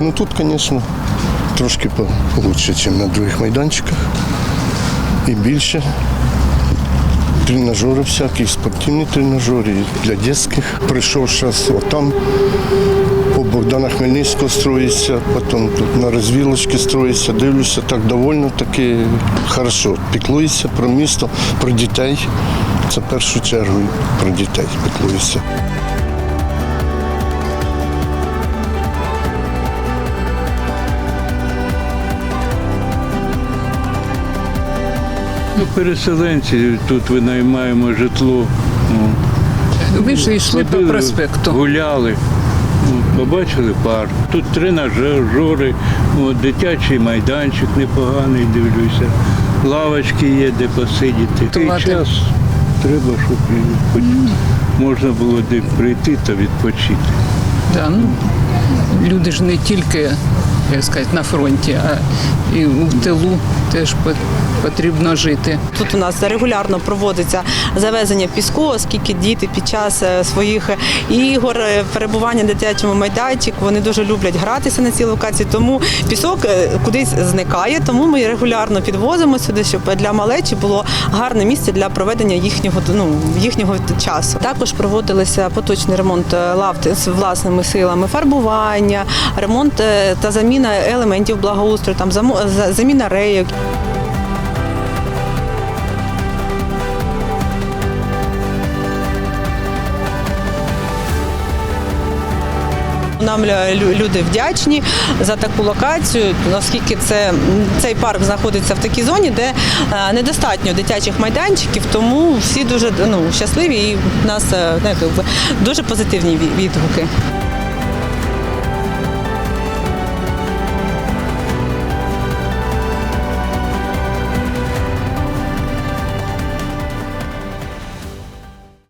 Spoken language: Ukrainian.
Ну тут, звісно, трошки получше, ніж на других майданчиках. І більше. Тренажери всякі, спортивні тренажери для дитячих. Прийшов зараз отам, по Богдана Хмельницького строїться, потім тут на розвілочці строїться, дивлюся, так довольно таки хорошо. Піклується про місто, про дітей. Це в першу чергу про дітей піклується. Ну, переселенці, тут винаймаємо житло. Ну, Ви ж йшли по проспекту. Гуляли. Ну, Побачили парк. Тут тренажери, дитячий майданчик непоганий, дивлюся. Лавочки є, де посидіти. Тувати. час треба, щоб і хоч можна було де прийти та відпочити. Да, ну, люди ж не тільки як сказати, на фронті, а і в тилу теж по- потрібно жити. Тут у нас регулярно проводиться завезення піску, оскільки діти під час е, своїх ігор, е, перебування на дитячому майданчику, вони дуже люблять гратися на цій локації. Тому пісок е, кудись зникає. Тому ми регулярно підвозимо сюди, щоб для малечі було гарне місце для проведення їхнього ну, їхнього часу. Також проводилися поточний ремонт е, лав з власними силами, фарбування, ремонт е, та заміна елементів благоустрою, там заміна рейок. Нам люди вдячні за таку локацію, оскільки це цей парк знаходиться в такій зоні, де е, недостатньо дитячих майданчиків, тому всі дуже ну, щасливі і в нас ну, дуже позитивні відгуки.